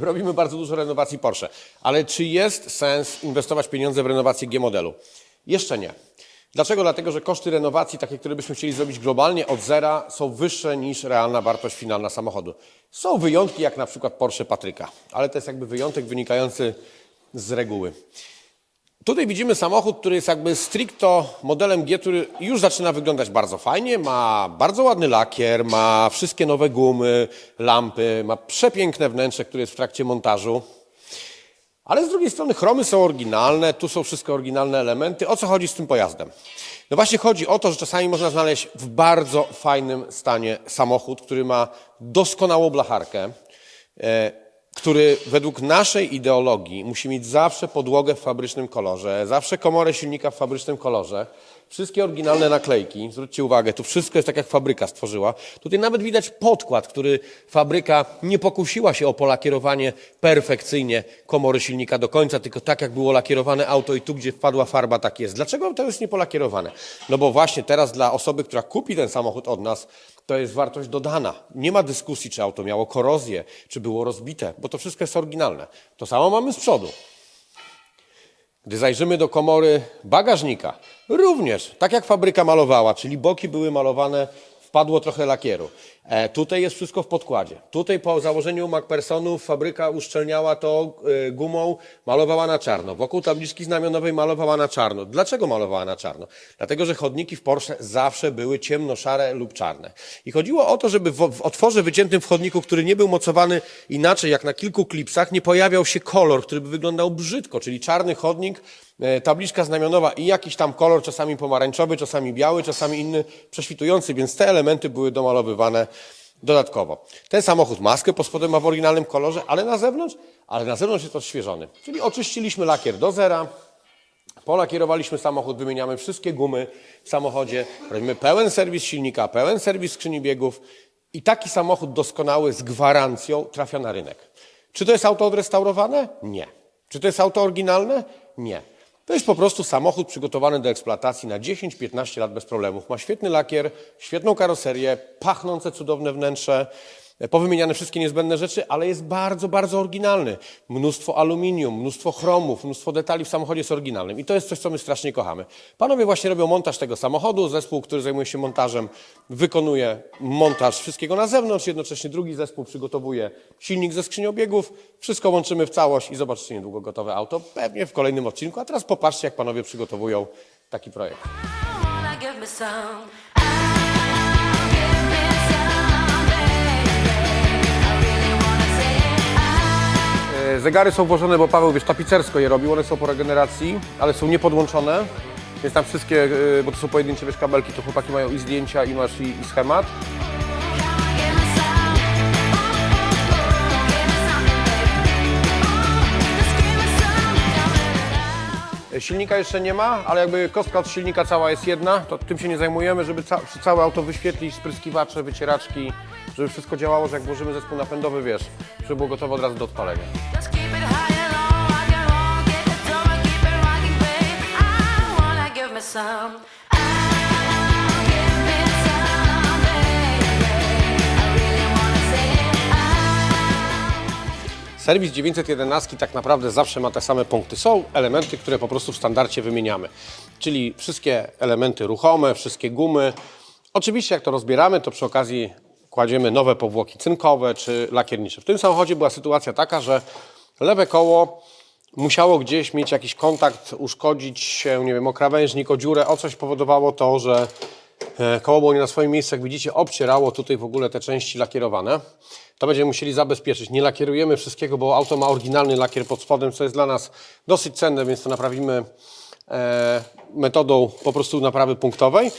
Robimy bardzo dużo renowacji Porsche. Ale czy jest sens inwestować pieniądze w renowację G-modelu? Jeszcze nie. Dlaczego? Dlatego, że koszty renowacji, takie, które byśmy chcieli zrobić globalnie od zera, są wyższe niż realna wartość finalna samochodu. Są wyjątki, jak na przykład Porsche Patryka, ale to jest jakby wyjątek wynikający z reguły. Tutaj widzimy samochód, który jest jakby stricto modelem G, który już zaczyna wyglądać bardzo fajnie, ma bardzo ładny lakier, ma wszystkie nowe gumy, lampy, ma przepiękne wnętrze, które jest w trakcie montażu. Ale z drugiej strony chromy są oryginalne, tu są wszystkie oryginalne elementy. O co chodzi z tym pojazdem? No właśnie chodzi o to, że czasami można znaleźć w bardzo fajnym stanie samochód, który ma doskonałą blacharkę, e, który według naszej ideologii musi mieć zawsze podłogę w fabrycznym kolorze, zawsze komorę silnika w fabrycznym kolorze, wszystkie oryginalne naklejki. Zwróćcie uwagę, tu wszystko jest tak, jak fabryka stworzyła. Tutaj nawet widać podkład, który fabryka nie pokusiła się o polakierowanie perfekcyjnie komory silnika do końca, tylko tak, jak było lakierowane auto i tu, gdzie wpadła farba, tak jest. Dlaczego to jest niepolakierowane? No bo właśnie teraz dla osoby, która kupi ten samochód od nas, to jest wartość dodana. Nie ma dyskusji, czy auto miało korozję, czy było rozbite, bo to wszystko jest oryginalne. To samo mamy z przodu. Gdy zajrzymy do komory bagażnika, również tak jak fabryka malowała, czyli boki były malowane, wpadło trochę lakieru. E, tutaj jest wszystko w podkładzie. Tutaj po założeniu MacPersonów fabryka uszczelniała to e, gumą, malowała na czarno. Wokół tabliczki znamionowej malowała na czarno. Dlaczego malowała na czarno? Dlatego, że chodniki w Porsche zawsze były ciemno-szare lub czarne. I chodziło o to, żeby w, otworze wyciętym w chodniku, który nie był mocowany inaczej jak na kilku klipsach, nie pojawiał się kolor, który by wyglądał brzydko, czyli czarny chodnik, e, tabliczka znamionowa i jakiś tam kolor, czasami pomarańczowy, czasami biały, czasami inny prześwitujący, więc te elementy były domalowywane dodatkowo. Ten samochód maskę pod spodem ma w oryginalnym kolorze, ale na zewnątrz, ale na zewnątrz jest odświeżony. Czyli oczyściliśmy lakier do zera, polakierowaliśmy samochód, wymieniamy wszystkie gumy w samochodzie, robimy pełen serwis silnika, pełen serwis skrzyni biegów i taki samochód doskonały z gwarancją trafia na rynek. Czy to jest auto odrestaurowane? Nie. Czy to jest auto oryginalne? Nie. To jest po prostu samochód przygotowany do eksploatacji na 10-15 lat bez problemów. Ma świetny lakier, świetną karoserię, pachnące cudowne wnętrze, powymieniane wszystkie niezbędne rzeczy, ale jest bardzo, bardzo oryginalny. Mnóstwo aluminium, mnóstwo chromów, mnóstwo detali w samochodzie jest oryginalnym. I to jest coś, co my strasznie kochamy. Panowie właśnie robią montaż tego samochodu. Zespół, który zajmuje się montażem, wykonuje montaż wszystkiego na zewnątrz. Jednocześnie drugi zespół przygotowuje silnik ze skrzynią biegów. Wszystko łączymy w całość i zobaczycie niedługo gotowe auto. Pewnie w kolejnym odcinku. A teraz popatrzcie, jak panowie przygotowują taki projekt. Zegary są włożone, bo Paweł, wiesz, tapicersko je robił, one są po regeneracji, ale są niepodłączone, więc tam wszystkie, e, bo to są pojedyncze, wiesz, kabelki, to chłopaki mają i zdjęcia, i masz i, i schemat. Silnika jeszcze nie ma, ale jakby kostka od silnika cała jest jedna, to tym się nie zajmujemy, żeby ca całe auto wyświetlić, spryskiwacze, wycieraczki, żeby wszystko działało, że jak włożymy zespół napędowy, wiesz, żeby było gotowe od razu do odpalenia. Some. Serwis 911 tak naprawdę zawsze ma te same punkty. Są elementy, które po prostu w standardzie wymieniamy. Czyli wszystkie elementy ruchome, wszystkie gumy. Oczywiście jak to rozbieramy, to przy okazji kładziemy nowe powłoki cynkowe czy lakiernicze. W tym samochodzie była sytuacja taka, że lewe koło musiało gdzieś mieć jakiś kontakt, uszkodzić się, nie wiem, o krawężnik, o dziurę, o coś powodowało to, że E, Koło było nie na swoim miejscu, jak widzicie, obcierało tutaj w ogóle te części lakierowane. To będziemy musieli zabezpieczyć. Nie lakierujemy wszystkiego, bo auto ma oryginalny lakier pod spodem, co jest dla nas dosyć cenne, więc to naprawimy e, metodą po prostu naprawy punktowej.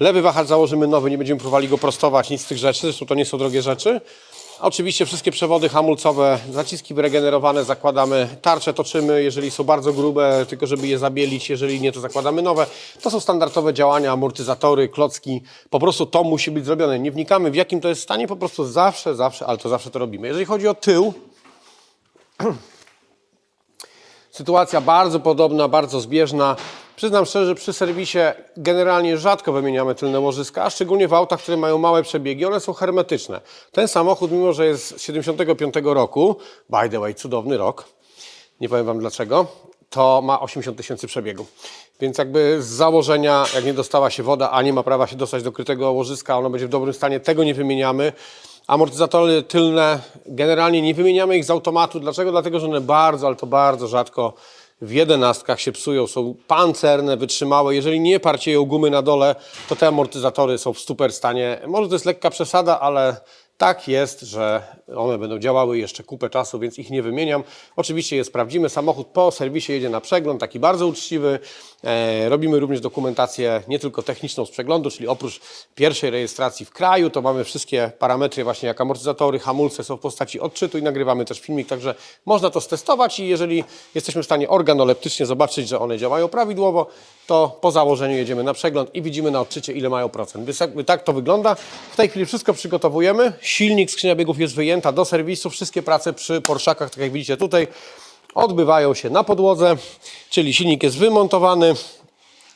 Lewy wahacz założymy nowy, nie będziemy próbowali go prostować, nic z tych rzeczy, zresztą to nie są drogie rzeczy. Oczywiście wszystkie przewody hamulcowe, zaciski wyregenerowane zakładamy, tarcze toczymy, jeżeli są bardzo grube, tylko żeby je zabielić, jeżeli nie, to zakładamy nowe. To są standardowe działania, amortyzatory, klocki, po prostu to musi być zrobione. Nie wnikamy w jakim to jest stanie, po prostu zawsze, zawsze, ale to zawsze to robimy. Jeżeli chodzi o tył, Sytuacja bardzo podobna, bardzo zbieżna. Przyznam szczerze, przy serwisie generalnie rzadko wymieniamy tylne łożyska, a szczególnie w autach, które mają małe przebiegi, one są hermetyczne. Ten samochód, mimo że jest z 75 roku, by the way, cudowny rok, nie powiem Wam dlaczego, to ma 80 tysięcy przebiegu. Więc jakby z założenia, jak nie dostała się woda, a nie ma prawa się dostać do krytego łożyska, ono będzie w dobrym stanie, tego nie wymieniamy. Amortyzatory tylne, generalnie nie wymieniamy ich z automatu. Dlaczego? Dlatego, że one bardzo, ale to bardzo rzadko w jedenastkach się psują, są pancerne, wytrzymałe. Jeżeli nie parcieją gumy na dole, to te amortyzatory są w super stanie. Może to jest lekka przesada, ale tak jest, że one będą działały jeszcze kupę czasu, więc ich nie wymieniam. Oczywiście je sprawdzimy. Samochód po serwisie jedzie na przegląd, taki bardzo uczciwy. E, robimy również dokumentację nie tylko techniczną z przeglądu, czyli oprócz pierwszej rejestracji w kraju, to mamy wszystkie parametry właśnie jak amortyzatory, hamulce są w postaci odczytu i nagrywamy też filmik, także można to stestować i jeżeli jesteśmy w stanie organoleptycznie zobaczyć, że one działają prawidłowo, to po założeniu jedziemy na przegląd i widzimy na odczycie ile mają procent. Więc tak to wygląda. W tej chwili wszystko przygotowujemy. Silnik, skrzynia biegów jest wyjęta do serwisu. Wszystkie prace przy Porszakach, tak jak widzicie tutaj, odbywają się na podłodze, czyli silnik jest wymontowany.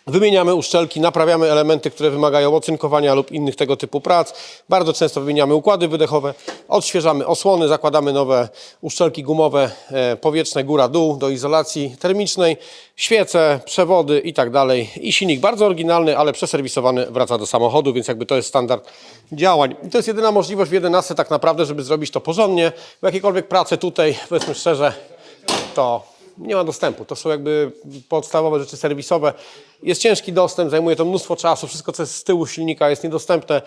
Wymieniamy uszczelki, naprawiamy elementy, które wymagają ocynkowania lub innych tego typu prac. Bardzo często wymieniamy układy wydechowe, odświeżamy osłony, zakładamy nowe uszczelki gumowe, e, powietrzne góra-dół do izolacji termicznej, świece, przewody i tak dalej. I silnik bardzo oryginalny, ale przeserwisowany wraca do samochodu, więc jakby to jest standard działań. I to jest jedyna możliwość w 11 tak naprawdę, żeby zrobić to porządnie, bo jakiekolwiek prace tutaj, powiedzmy szczerze, to nie ma dostępu. To są jakby podstawowe rzeczy serwisowe. Jest ciężki dostęp, zajmuje to mnóstwo czasu. Wszystko, co jest z tyłu silnika jest niedostępne.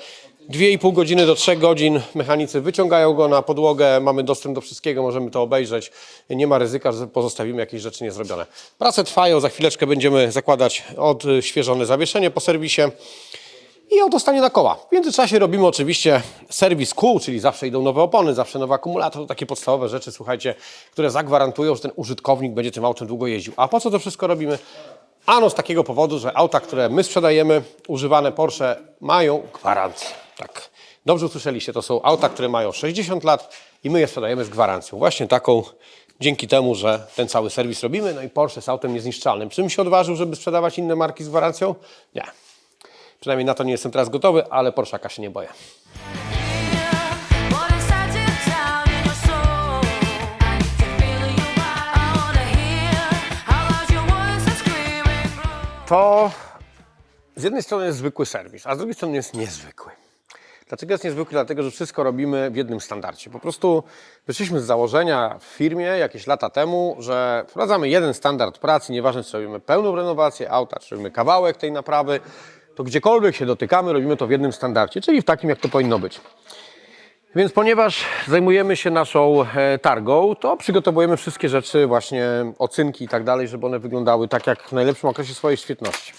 2,5 godziny do 3 godzin mechanicy wyciągają go na podłogę, mamy dostęp do wszystkiego, możemy to obejrzeć. Nie ma ryzyka, że pozostawimy jakieś rzeczy niezrobione. Prace trwają, za chwileczkę będziemy zakładać odświeżone zawieszenie po serwisie i auto stanie na koła. W międzyczasie robimy oczywiście serwis kół, czyli zawsze idą nowe opony, zawsze nowy akumulator, to takie podstawowe rzeczy, słuchajcie, które zagwarantują, że ten użytkownik będzie tym autem długo jeździł. A po co to wszystko robimy? Ano z takiego powodu, że auta, które my sprzedajemy, używane Porsche, mają gwarancję. Tak, dobrze usłyszeliście, to są auta, które mają 60 lat i my je sprzedajemy z gwarancją. Właśnie taką, dzięki temu, że ten cały serwis robimy, no i Porsche jest autem niezniszczalnym. Czym się odważył, żeby sprzedawać inne marki z gwarancją? Nie. Przynajmniej na to nie jestem teraz gotowy, ale Porszaka się nie boję. To z jednej strony jest zwykły serwis, a z drugiej strony jest niezwykły. Dlaczego jest niezwykły? Dlatego, że wszystko robimy w jednym standardzie. Po prostu wyszliśmy z założenia w firmie jakieś lata temu, że wprowadzamy jeden standard pracy, nieważne czy robimy pełną renowację auta, czy robimy kawałek tej naprawy, to gdziekolwiek się dotykamy, robimy to w jednym standardzie, czyli w takim, jak to powinno być. Więc ponieważ zajmujemy się naszą e, targą, to przygotowujemy wszystkie rzeczy, właśnie ocynki i tak dalej, żeby one wyglądały tak jak w najlepszym okresie swojej świetności.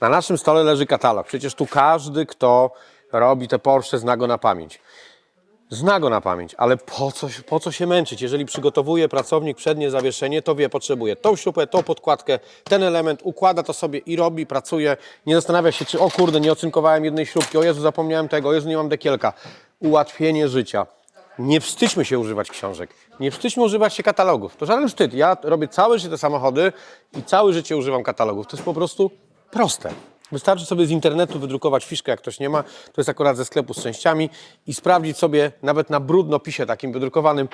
Na naszym stole leży katalog. Przecież tu każdy, kto robi te Porsche, zna go na pamięć. Zna go na pamięć, ale po co, po co się męczyć? Jeżeli przygotowuje pracownik przednie zawieszenie, to wie, potrzebuje tą śrubę, tą podkładkę, ten element, układa to sobie i robi, pracuje. Nie zastanawia się, czy o kurde, nie ocynkowałem jednej śrubki, o Jezu, zapomniałem tego, o Jezu, nie mam dekielka. Ułatwienie życia. Nie wstydźmy się używać książek. Nie wstydźmy używać się katalogów. To żaden wstyd. Ja robię całe życie te samochody i całe życie używam katalogów. To jest po prostu proste. Wystarczy sobie z internetu wydrukować fiszkę, jak ktoś nie ma, to jest akurat ze sklepu z częściami i sprawdzić sobie nawet na brudnopisie takim wydrukowanym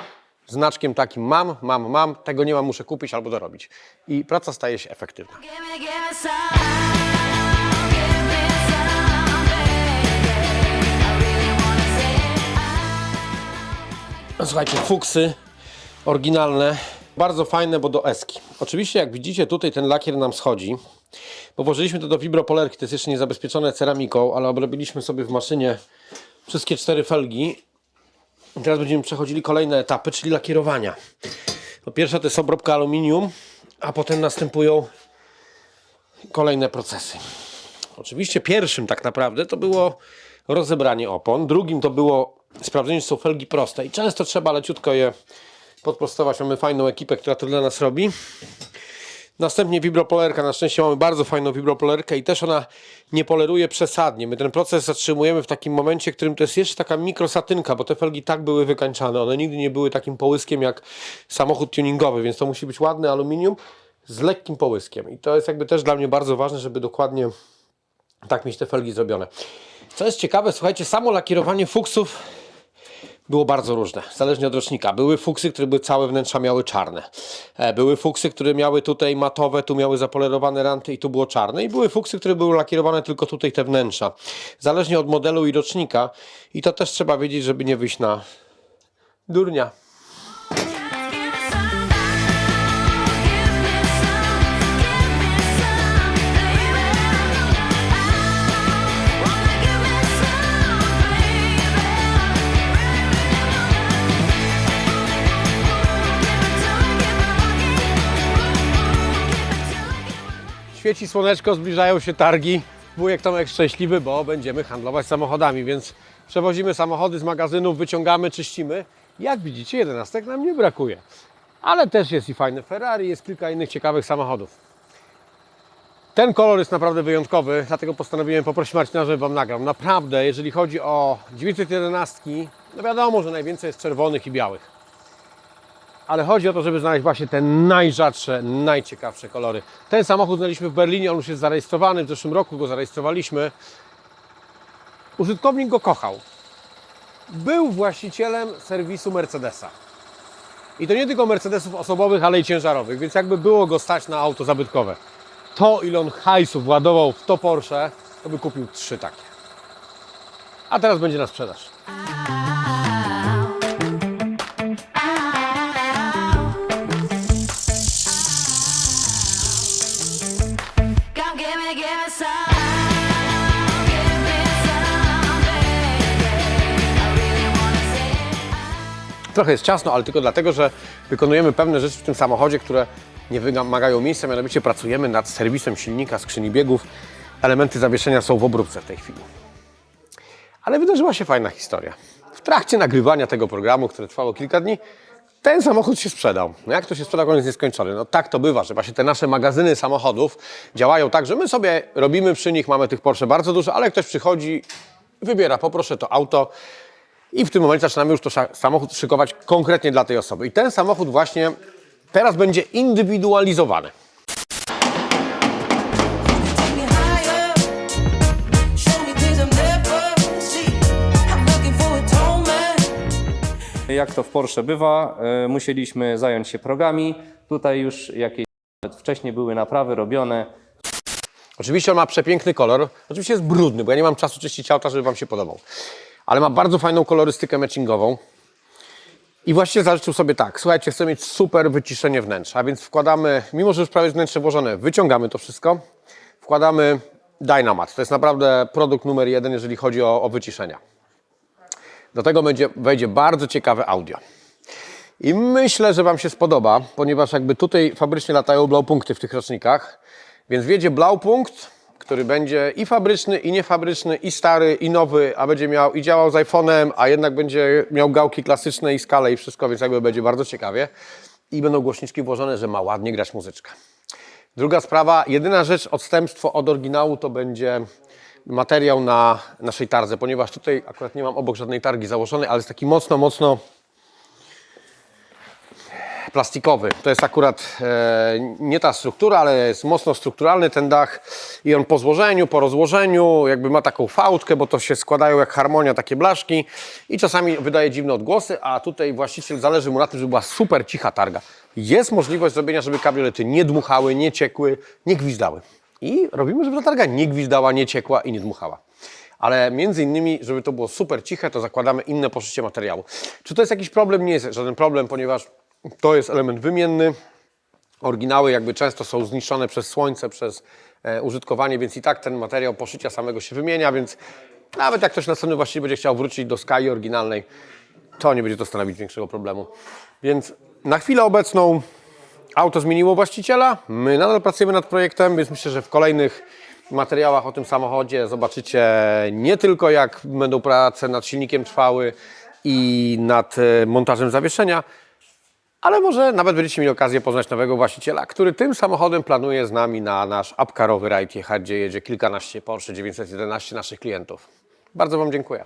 znaczkiem takim mam, mam, mam, tego nie mam, muszę kupić albo dorobić. I praca staje się efektywna. It. Słuchajcie, fuksy oryginalne, bardzo fajne, bo do eski. Oczywiście, jak widzicie, tutaj ten lakier nam schodzi, bo włożyliśmy to do vibropolerki, to jest jeszcze niezabezpieczone ceramiką, ale obrobiliśmy sobie w maszynie wszystkie cztery felgi. I teraz będziemy przechodzili kolejne etapy, czyli lakierowania. Po pierwsze to jest obróbka aluminium, a potem następują kolejne procesy. Oczywiście pierwszym tak naprawdę to było rozebranie opon, drugim to było sprawdzenie, czy są felgi proste i często trzeba leciutko je podprostować. Mamy fajną ekipę, która to dla nas robi. Następnie wibropolerka. Na szczęście mamy bardzo fajną wibropolerkę i też ona nie poleruje przesadnie. My ten proces zatrzymujemy w takim momencie, w którym to jest jeszcze taka mikrosatynka, bo te felgi tak były wykańczane. One nigdy nie były takim połyskiem jak samochód tuningowy, więc to musi być ładne aluminium z lekkim połyskiem. I to jest jakby też dla mnie bardzo ważne, żeby dokładnie tak mieć te felgi zrobione. Co jest ciekawe, słuchajcie, samo lakierowanie fuksów było bardzo różne, zależnie od rocznika. Były fuksy, które były całe wnętrza miały czarne. E, Były fuksy, które miały tutaj matowe, tu miały zapolerowane ranty i tu było czarne. I były fuksy, które były lakierowane tylko tutaj te wnętrza. Zależnie od modelu i rocznika. I to też trzeba wiedzieć, żeby nie wyjść na durnia. Świeci słoneczko, zbliżają się targi. Wujek Tomek szczęśliwy, bo będziemy handlować samochodami, więc przewozimy samochody z magazynów, wyciągamy, czyścimy. Jak widzicie, jedenastek nam nie brakuje. Ale też jest i fajne Ferrari, jest kilka innych ciekawych samochodów. Ten kolor jest naprawdę wyjątkowy, dlatego postanowiłem poprosić Marcina, żeby Wam nagrał. Naprawdę, jeżeli chodzi o 911, no wiadomo, że najwięcej jest czerwonych i białych. Ale chodzi o to, żeby znaleźć właśnie te najrzadsze, najciekawsze kolory. Ten samochód znaleźliśmy w Berlinie, on już jest zarejestrowany, w zeszłym roku go zarejestrowaliśmy. Użytkownik go kochał. Był właścicielem serwisu Mercedesa. I to nie tylko Mercedesów osobowych, ale i ciężarowych, więc jakby było go stać na auto zabytkowe. To, ile on hajsu władował w to Porsche, to by kupił trzy takie. A teraz będzie na sprzedaż. Trochę jest ciasno, ale tylko dlatego, że wykonujemy pewne rzeczy w tym samochodzie, które nie wymagają miejsca, mianowicie pracujemy nad serwisem silnika, skrzyni biegów. Elementy zawieszenia są w obróbce w tej chwili. Ale wydarzyła się fajna historia. W trakcie nagrywania tego programu, które trwało kilka dni, ten samochód się sprzedał. No jak to się sprzedał, on jest nieskończony. No tak to bywa, że właśnie te nasze magazyny samochodów działają tak, że my sobie robimy przy nich, mamy tych Porsche bardzo dużo, ale ktoś przychodzi, wybiera, poproszę to auto, i w tym momencie zaczynamy już to samochód szykować konkretnie dla tej osoby. I ten samochód właśnie teraz będzie indywidualizowany. Jak to w Porsche bywa, e, musieliśmy zająć się progami. Tutaj już jakieś wcześniej były naprawy robione. Oczywiście on ma przepiękny kolor. Oczywiście jest brudny, bo ja nie mam czasu czyścić auta, żeby Wam się podobał. Ale ma bardzo fajną kolorystykę matchingową. I właściwie zaliczył sobie tak, słuchajcie, chcę mieć super wyciszenie wnętrza, więc wkładamy, mimo że już prawie wnętrze włożone, wyciągamy to wszystko, wkładamy Dynamat. To jest naprawdę produkt numer jeden, jeżeli chodzi o, o wyciszenia. Do tego będzie, wejdzie bardzo ciekawe audio. I myślę, że Wam się spodoba, ponieważ jakby tutaj fabrycznie latają blaupunkty w tych rocznikach, więc wjedzie blaupunkt, który będzie i fabryczny, i niefabryczny, i stary, i nowy, a będzie miał i działał z iPhone'em, a jednak będzie miał gałki klasyczne i skalę i wszystko, więc jakby będzie bardzo ciekawie. I będą głośniczki włożone, że ma ładnie grać muzyczka. Druga sprawa, jedyna rzecz, odstępstwo od oryginału to będzie materiał na naszej tardze, ponieważ tutaj akurat nie mam obok żadnej targi założonej, ale jest taki mocno, mocno plastikowy. To jest akurat e, nie ta struktura, ale jest mocno strukturalny ten dach i on po złożeniu, po rozłożeniu jakby ma taką fałdkę, bo to się składają jak harmonia takie blaszki i czasami wydaje dziwne odgłosy, a tutaj właściciel zależy mu na tym, żeby była super cicha targa. Jest możliwość zrobienia, żeby kabriolety nie dmuchały, nie ciekły, nie gwizdały. I robimy, żeby ta targa nie gwizdała, nie ciekła i nie dmuchała. Ale między innymi, żeby to było super ciche, to zakładamy inne poszycie materiału. Czy to jest jakiś problem? Nie jest żaden problem, ponieważ to jest element wymienny. Oryginały jakby często są zniszczone przez słońce, przez e, użytkowanie, więc i tak ten materiał poszycia samego się wymienia, więc nawet jak ktoś następny właściwie będzie chciał wrócić do Sky oryginalnej, to nie będzie to stanowić większego problemu. Więc na chwilę obecną auto zmieniło właściciela, my nadal pracujemy nad projektem, więc myślę, że w kolejnych materiałach o tym samochodzie zobaczycie nie tylko jak będą prace nad silnikiem trwały i nad e, montażem zawieszenia, ale może nawet będziecie mieli okazję poznać nowego właściciela, który tym samochodem planuje z nami na nasz upcarowy rajd jechać, gdzie jedzie kilkanaście Porsche 911 naszych klientów. Bardzo Wam dziękuję.